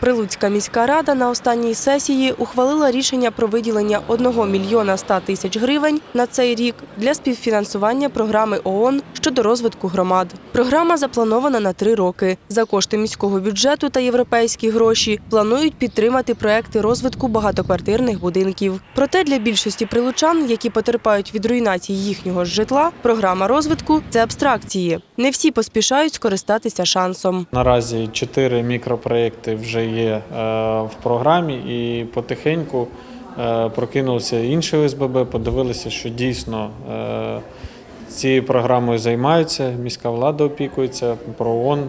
Прилуцька міська рада на останній сесії ухвалила рішення про виділення 1 мільйона 100 тисяч гривень на цей рік для співфінансування програми ООН щодо розвитку громад. Програма запланована на три роки. За кошти міського бюджету та європейські гроші планують підтримати проекти розвитку багатоквартирних будинків. Проте для більшості прилучан, які потерпають від руйнації їхнього житла, програма розвитку це абстракції. Не всі поспішають скористатися шансом. Наразі чотири мікропроєкти вже є е, в програмі, і потихеньку прокинулися прокинувся інший ОСББ, подивилися, що дійсно е, цією програмою займаються, міська влада опікується, про ООН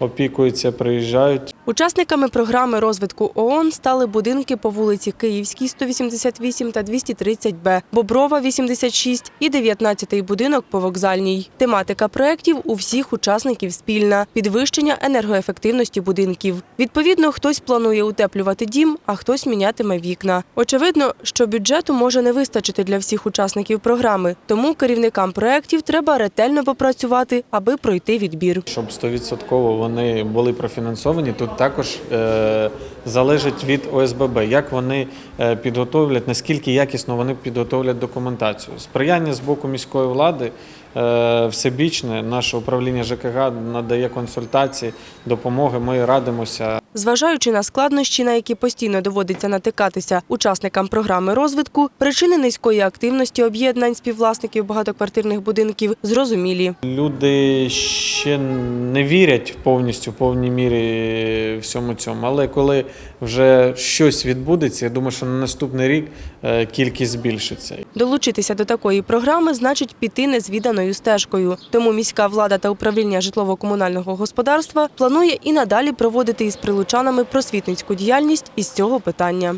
опікується, приїжджають. Учасниками програми розвитку ООН стали будинки по вулиці Київській, 188 та 230Б, Боброва, 86 і 19-й будинок по вокзальній. Тематика проєктів у всіх учасників спільна – підвищення енергоефективності будинків. Відповідно, хтось планує утеплювати дім, а хтось мінятиме вікна. Очевидно, що бюджету може не вистачити для всіх учасників програми, тому керівникам проєктів треба ретельно попрацювати, аби пройти відбір. Щоб 100% вони були профінансовані, тут також е, залежить від ОСББ, як вони е, підготовлять, наскільки якісно вони підготовлять документацію. Сприяння з боку міської влади всебічне. Наше управління ЖКГ надає консультації, допомоги. Ми радимося. Зважаючи на складнощі, на які постійно доводиться натикатися учасникам програми розвитку, причини низької активності об'єднань співвласників багатоквартирних будинків зрозумілі. Люди ще не вірять повністю, в повній мірі всьому цьому. Але коли вже щось відбудеться, я думаю, що на наступний рік е, кількість збільшиться. Долучитися до такої програми значить піти незвіданою стежкою. Тому міська влада та управління житлово-комунального господарства планує і надалі проводити із прилучанами просвітницьку діяльність із цього питання.